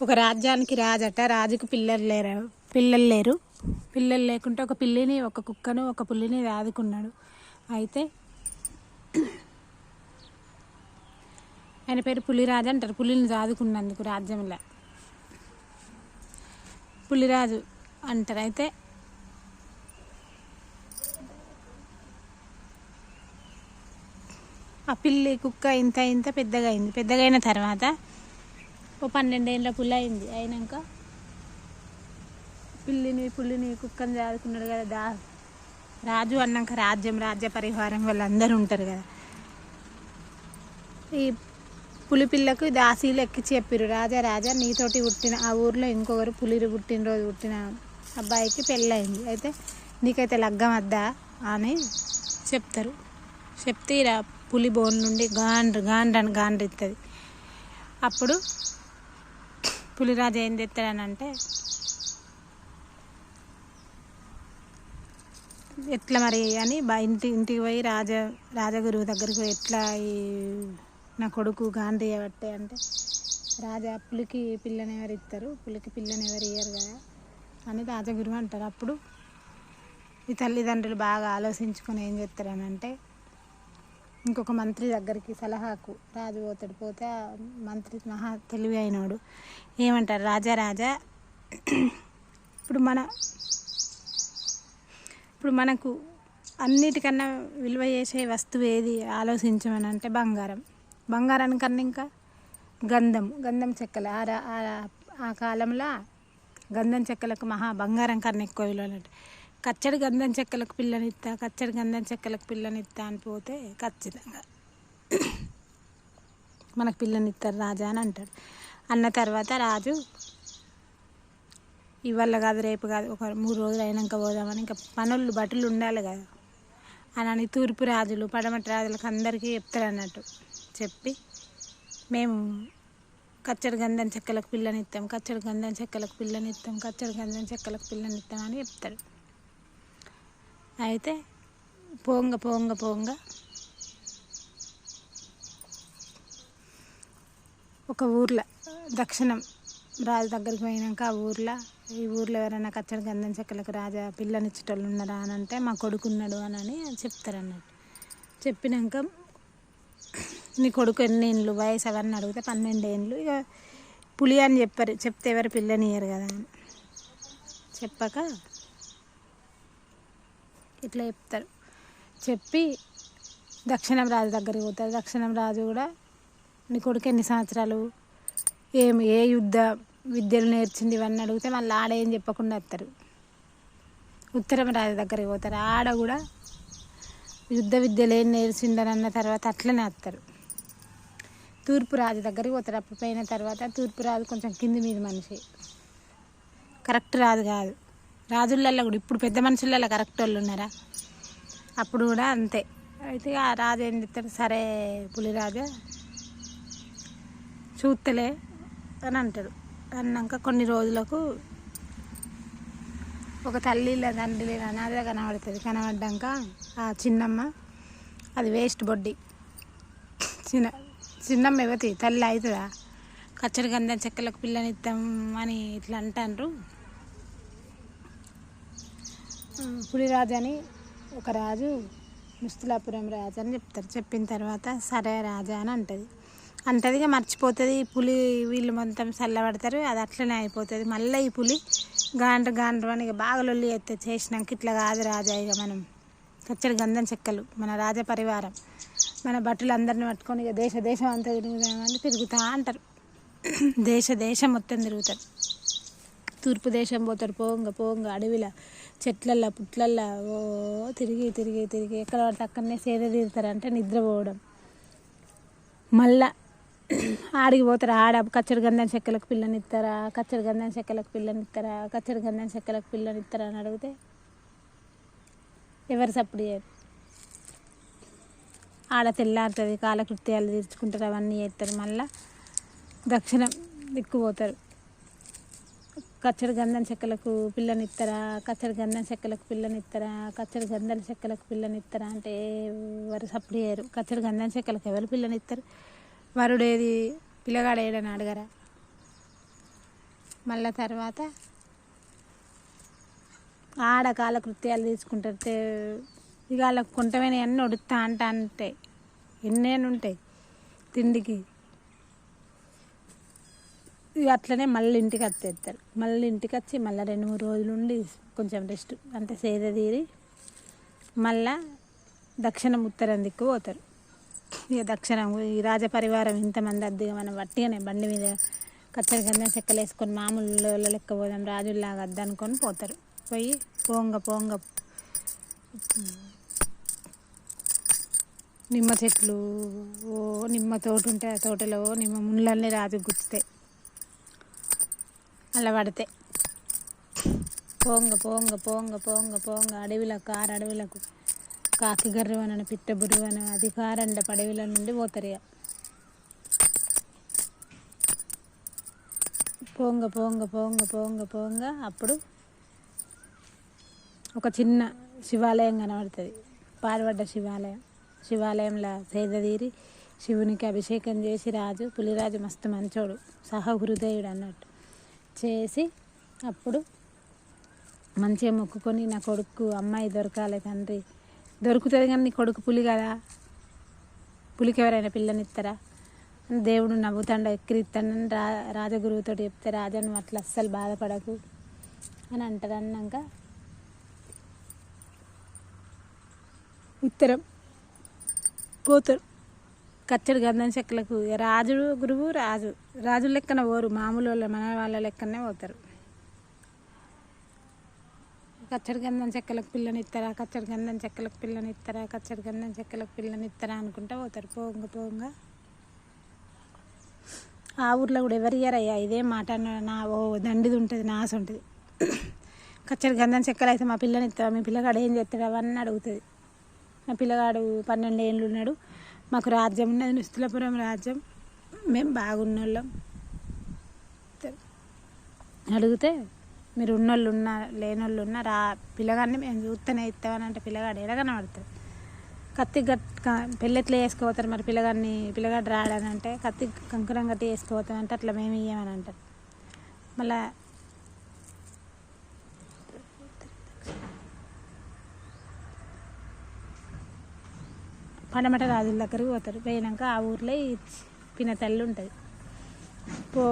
ఒక రాజ్యానికి రాజట రాజుకు పిల్లలు లేరు? పిల్లలు లేరు. పిల్లలు లేకుంటే ఒక పిల్లిని ఒక కుక్కను ఒక పుల్లిని రాదుకున్నాడు. అయితే ఆయన పేరు పులిరాజు అంటారు. పులిని రాదుకున్నందుకు రాజ్యంలో. పులిరాజు అంటారు. అయితే ఆ పిల్లి కుక్క ఇంత ఇంత పెద్దగా అయింది. పెద్దగా అయిన తర్వాత ఓ పన్నెండేళ్ళ పుల్ల అయింది అయినాక పిల్లిని పుల్లిని కుక్కని చదువుకున్నాడు కదా దా. రాజు అన్నాక రాజ్యం రాజ్య పరివారం వాళ్ళందరూ ఉంటారు కదా. ఈ పులి పిల్లకు దాసీలు ఎక్కి చెప్పిరు రాజా రాజా నీతోటి పుట్టిన ఆ ఊర్లో ఇంకొకరు పులిరి పుట్టినరోజు పుట్టిన అబ్బాయికి పెళ్ళయింది. అయితే నీకైతే లగ్గం వద్దా అని చెప్తారు. చెప్తే ఇలా పులి బోన్ నుండి గాండ్రు గాండ్రు అని గాండ్రు ఇస్తుంది అప్పుడు పులిరాజు ఏం తెస్తాడనంటే ఎట్లా మరి అని బా ఇంటి ఇంటికి పోయి రాజ రాజగురువు దగ్గరికి పోయి ఎట్లా ఈ నా కొడుకు గాంధీ పట్టే అంటే రాజా పులికి పిల్లని ఎవరు ఇస్తారు? పులికి పిల్లని ఎవరు ఇయ్యరు కదా? అని రాజగురువు అంటారు అప్పుడు ఈ తల్లిదండ్రులు బాగా ఆలోచించుకొని ఏం చేస్తారని ఇంకొక మంత్రి దగ్గరికి సలహాకు రాజు పోతాడు. పోతే మంత్రి మహా తెలివి అయినాడు. ఏమంటారు? రాజా రాజా. ఇప్పుడు మన ఇప్పుడు మనకు అన్నిటికన్నా విలువ చేసే వస్తువు ఏది ఆలోచించమని అంటే బంగారం. బంగారాని కన్నా ఇంకా గంధం. గంధం చెక్కలు. ఆ రా- ఆ ఆ కాలంలో గంధం చెక్కలకు మహా బంగారం కన్నా ఎక్కువ విలువలు అంటే కచ్చడి గంధం చెక్కలకు పిల్లనిస్తా కచ్చడి గంధం చెక్కలకు పిల్లనిస్తా అని పోతే ఖచ్చితంగా మనకు పిల్లనిస్తారు రాజా అని అంటాడు. అన్న తర్వాత రాజు ఇవాళ కాదు రేపు కాదు ఒక మూడు రోజులు అయినాక పోదామని ఇంకా పనులు బట్టలు ఉండాలి కదా. అని తూర్పు రాజులు పడమటి రాజులకు అందరికీ చెప్తారు అన్నట్టు. చెప్పి మేము కచ్చడి గంధం చెక్కలకు పిల్లనిస్తాం కచ్చడి గంధం చెక్కలకు పిల్లనిస్తాం కచ్చడి గంధం చెక్కలకు పిల్లనిస్తాం అని చెప్తారు అయితే పోంగ పోంగ పోంగ. ఒక ఊర్లో దక్షిణం రాజు దగ్గరికి పోయినాక ఆ ఊర్లో ఈ ఊర్లో ఎవరైనా కచ్చడి గంధం చెక్కలకు రాజా పిల్లనిచ్చేటోళ్ళు ఉన్నారా అని అంటే మా కొడుకున్నాడు అని అని చెప్తారన్నట్టు చెప్పినాక నీ కొడుకు ఎన్ని ఏండ్లు వయసు అవన్నీ అడిగితే పన్నెండు ఏండ్లు ఇక పులి అని చెప్పారు చెప్తే ఎవరు పిల్లనియరు కదా అని. చెప్పక ఇట్లా చెప్తారు. చెప్పి దక్షిణం రాజు దగ్గరికి పోతారు. దక్షిణం రాజు కూడా నీ కొడుకు ఎన్ని సంవత్సరాలు? ఏమి ఏ యుద్ధ విద్యలు నేర్చింది? ఇవన్నీ అడిగితే మళ్ళీ ఆడ ఏం చెప్పకుండా వస్తారు. ఉత్తరం రాజు దగ్గరికి పోతారు. ఆడ కూడా యుద్ధ విద్యలు ఏం నేర్చిందని అన్న తర్వాత అట్లనే వస్తారు. తూర్పు రాజు దగ్గరికి పోతారు. అప్పుడు పోయిన తర్వాత తూర్పు రాజు కొంచెం కింది మీద మనిషి. కరెక్ట్ రాదు కాదు. రాజులల్లో కూడా ఇప్పుడు పెద్ద మనుషులలో కరెక్ట్ వాళ్ళు ఉన్నారా? అప్పుడు కూడా అంతే. అయితే ఆ రాజు ఏం చెప్తాడు? సరే పులిరాజు చూస్తలే అని అంటాడు. అన్నాక కొన్ని రోజులకు ఒక తల్లి లేదా తండ్రి లేదా అనాథ కనబడుతుంది. కనబడ్డాక ఆ చిన్నమ్మ అది వేస్ట్ బొడ్డి చిన్న చిన్నమ్మ ఇవ్వతి తల్లి అవుతుందా? కచ్చడి గంధం చెక్కలకు పిల్లనిస్తాం అని ఇట్లా అంటాండ్రు. పులిరాజు అని ఒక రాజు ముస్తులాపురం రాజు అని చెప్తారు. చెప్పిన తర్వాత సరే రాజా అని అంటది. అంటది ఇక మర్చిపోతుంది. పులి వీళ్ళు మొత్తం చల్లబడతారు. అది అట్లనే అయిపోతుంది. మళ్ళీ ఈ పులి గాండ్ర గాండ్ర అని ఇక బాగా లొల్లి ఎత్తే చేసినాక ఇట్లా కాదు రాజా ఇక మనం. కచ్చడి గంధం చెక్కలు. మన రాజ పరివారం. మన బట్టలు అందరిని పట్టుకొని ఇక దేశ దేశం అంతా తిరుగుదామని తిరుగుతా అంటారు. దేశ దేశం మొత్తం తిరుగుతారు. తూర్పు దేశం పోతారు పోంగ పోంగ అడవిలో చెట్లల్లో పుట్లల్లో ఓ తిరిగి తిరిగి తిరిగి ఎక్కడ పడితే అక్కడనే సేద తీరుతారంటే నిద్రపోవడం. మళ్ళా ఆడికి పోతారు ఆడ కచ్చడి గంధం చెక్కలకు పిల్లనిస్తారా కచ్చడి గంధం చెక్కలకు పిల్లనిస్తారా కచ్చడి గంధం చెక్కలకు పిల్లనిస్తారా అని అడిగితే ఎవరు సప్పుడు చేయరు. ఆడ తెల్లారుతుంది కాలకృత్యాలు తీర్చుకుంటారు అవన్నీ చేస్తారు మళ్ళా దక్షిణం దిక్కుపోతారు కచ్చడి గంధం చెక్కలకు పిల్లనిస్తారా కచ్చడి గంధం చెక్కలకు పిల్లనిస్తారా కచ్చడి గంధం చెక్కలకు పిల్లనిస్తారా అంటే ఎవరు సప్లై చేయరు. కచ్చడి గంధం చెక్కలకు ఎవరు పిల్లనిస్తారు వరుడేది పిల్లగాడు ఏడని అడగరా మళ్ళా తర్వాత ఆడకాల కృత్యాలు తీసుకుంటారు. తే- ఇక వాళ్ళకి కుంటమైన అన్నీ ఉడుతా అంట అంటే ఎన్నేనుంటాయి ఉంటాయి తిండికి? ఇక అట్లనే మళ్ళీ ఇంటికి వచ్చేస్తారు మళ్ళీ ఇంటికి వచ్చి మళ్ళీ రెండు మూడు రోజులు ఉండి కొంచెం రెస్ట్ అంటే సేద తీరి మళ్ళా దక్షిణం ఉత్తరం దిక్కు పోతారు. ఇక దక్షిణం ఈ రాజపరివారం ఇంతమంది అద్దెగా మనం వట్టిగానే బండి మీద కచ్చరి గంధం చెక్కలు వేసుకొని మామూలు లెక్క పోదాం రాజుల్లాగా అద్దనుకొని పోతారు. పోయి పోంగ పోంగ నిమ్మ చెట్లు ఓ నిమ్మ తోట ఉంటే ఆ తోటలో నిమ్మ ముళ్ళన్నీ రాజు గుచ్చుతాయి. అలా పడతాయి పోంగ పోంగ పోంగ పోంగ పోంగ. అడవిలకు ఆరు అడవిలకు. కాకి గర్రవనని పిట్టబురువన అది కారండ పడవిల నుండి పోతారు ఇక. పోంగ పోంగ పోంగ పోంగ పోంగ. అప్పుడు ఒక చిన్న శివాలయం కనబడుతుంది. పాల్పడ్డ శివాలయం. శివాలయంలో సేదతీరి శివునికి అభిషేకం చేసి రాజు పులిరాజు మస్తు మంచోడు. సహహృదయుడు అన్నట్టు. చేసి అప్పుడు మంచిగా మొక్కుకొని నా కొడుకు అమ్మాయి దొరకాలి తండ్రి. దొరుకుతుంది కానీ నీ కొడుకు పులి కదా? పులికి ఎవరైనా పిల్లనిస్తారా దేవుడు నవ్వుతాడు ఎక్కిరిస్తాడని రా రాజగురువుతో చెప్తే రాజా నువ్వు అట్లా అస్సలు బాధపడకు అని అంటారు అన్నాక ఉత్తరం పోతారు. కచ్చడి గంధం చెక్కలకు. రాజుడు గురువు రాజు. రాజు లెక్కన పోరు. మామూలు వాళ్ళ మన వాళ్ళ లెక్కనే పోతారు. కచ్చడి గంధం చెక్కలకు పిల్లనిస్తారా కచ్చడి గంధం చెక్కలకు పిల్లనిస్తారా కచ్చడి గంధం చెక్కలకు పిల్లనిస్తారా అనుకుంటా పోతారు. పోంగ పోంగ. ఆ ఊర్లో కూడా ఎవరు ఇయ్యారయ్యా? ఇదే మాట అన్న- నా ఓ దండిది ఉంటుంది నా ఆశ ఉంటుంది. కచ్చడి గంధం చెక్కలు అయితే మా పిల్లని ఇస్తావా మీ పిల్లగాడు ఏం చేస్తాడు? అవన్నీ అడుగుతుంది. మా పిల్లగాడు పన్నెండు ఏళ్ళు ఉన్నాడు. మాకు రాజ్యం ఉన్నది నిస్తులపురం రాజ్యం. మేము బాగున్నోళ్ళం. అడిగితే మీరు ఉన్నోళ్ళు ఉన్నా లేనోళ్ళు ఉన్నా రా పిల్లగాడిని మేము చూస్తూనే ఇస్తామని అంటే పిల్లగాడు ఎడగానే పడుతుంది కత్తి గట్ పెళ్ళెట్లా వేసుకుపోతారు మరి పిల్లగాడిని పిల్లగాడు రాడని అంటే కత్తి కంకరం కట్టి వేసుకోపోతాం అంటే అట్లా మేము ఇయ్యమని అంటారు. మళ్ళీ పడమట రాజుల దగ్గరికి పోతారు. పోయినాక ఆ ఊర్లో ఈ పిన తల్లి ఉంటుంది. పో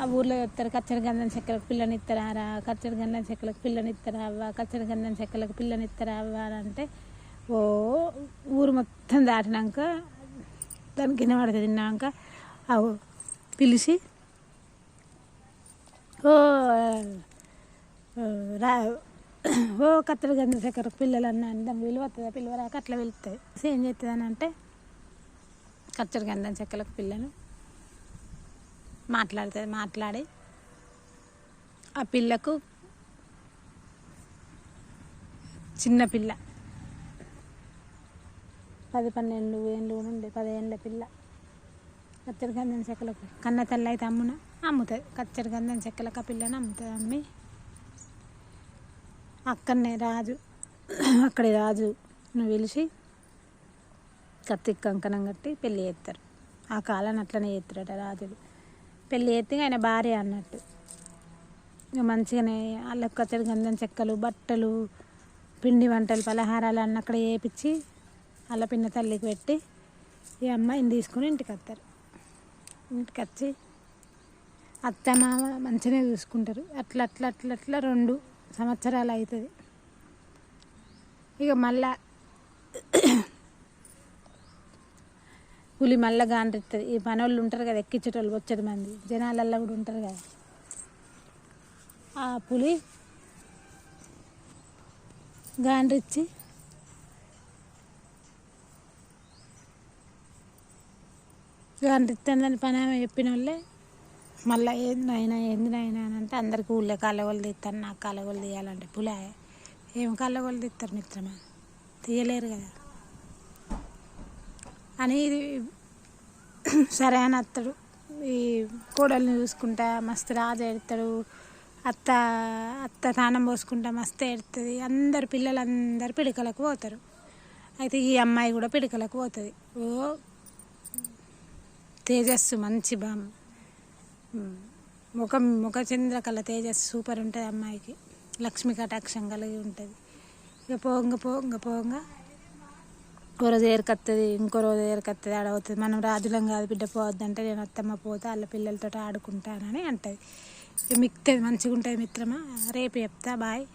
ఆ ఊర్లో చెప్తారు కచ్చడి గంధం చెక్కలకు పిల్లనిస్తారా రా కచ్చడి గంధం చెక్కలకు పిల్లనిస్తారా అవ్వ కచ్చడి గంధం చెక్కలకు పిల్లనిస్తారా అవ్వ అని అంటే ఓ ఊరు మొత్తం దాటినాక దాని కింద పడుతుంది తిన్నాక ఆ పిలిచి ఓ రా ఓ కత్తెర గంధ చక్కెరకు పిల్లలు అన్న దానికి విలువ వస్తుందా అట్లా వెళ్తుంది ఏం చేస్తుంది అని అంటే కచ్చడి గంధం చెక్కలకు పిల్లలు మాట్లాడుతుంది మాట్లాడి ఆ పిల్లకు చిన్న పిల్ల పది పన్నెండు ఏళ్ళు కూడా ఉండే పదేళ్ళ పిల్ల కచ్చడి గంధం చెక్కలకు కన్న తల్లి అయితే అమ్మున? అమ్ముతుంది. కచ్చడి గంధం చెక్కలకు ఆ పిల్లని అమ్ముతుంది అమ్మి. అక్కడనే రాజు. అక్కడి నువ్వు పిలిచి కత్తి కంకణం కట్టి పెళ్ళి చేస్తారు. ఆ కాలాన్ని అట్లనే చేస్తారట రాజులు. పెళ్ళి చేస్తే ఆయన భార్య అన్నట్టు. ఇక మంచిగానే వాళ్ళకి కచ్చడి గంధం చెక్కలు బట్టలు పిండి వంటలు పలహారాలు అన్నీ అక్కడ వేపించి వాళ్ళ పిన్న తల్లికి పెట్టి ఈ అమ్మాయిని తీసుకుని ఇంటికి వస్తారు. ఇంటికి వచ్చి అత్త మామ మంచిగానే చూసుకుంటారు. అట్లా అట్లా అట్లా అట్లా రెండు సంవత్సరాలు అవుతుంది. ఇక మళ్ళా పులి మళ్ళా గాండ్రెత్తది ఈ పనోళ్ళు ఉంటారు కదా ఎక్కించేటోళ్ళు వచ్చేది మంది. జనాలల్లో కూడా ఉంటారు కదా. ఆ పులి గాండ్రిచ్చి గాండ్రిత్తందని పని ఆమె చెప్పిన వాళ్ళే మళ్ళీ ఏంది నాయనా ఏంది నాయనా అని అంటే అందరికీ ఊళ్ళో కళ్ళగొలు తీస్తాను నాకు కళ్ళగొలు తీయాలంటే పులాయ ఏం కళ్ళగొలు తీస్తారు మిత్రమా? తీయలేరు కదా. అని ఇది సరే అని అత్తడు. ఈ కోడల్ని చూసుకుంటా మస్తు రాజు ఎడతాడు అత్త అత్త తానం పోసుకుంటా మస్తు ఎడుతుంది అందరు పిల్లలు అందరు పిడికలకు పోతారు. అయితే ఈ అమ్మాయి కూడా పిడికలకు పోతుంది. ఓ తేజస్సు మంచి బామ్మ. ముఖం ముఖ చంద్రకళ తేజస్ సూపర్ ఉంటుంది అమ్మాయికి. లక్ష్మి కటాక్షం కలిగి ఉంటుంది. ఇక పోంగ పోంగ పోంగ. ఒక రోజు ఏరుకొస్తుంది ఇంకో రోజు ఏరుకొస్తుంది ఆడవుతుంది. మనం రాజులం కాదు బిడ్డ పోవద్దంటే నేను అత్తమ్మ పోతే వాళ్ళ పిల్లలతో ఆడుకుంటానని అంటుంది. ఇక మిక్తుంది మంచిగా ఉంటుంది మిత్రమా? రేపు చెప్తా బాయ్.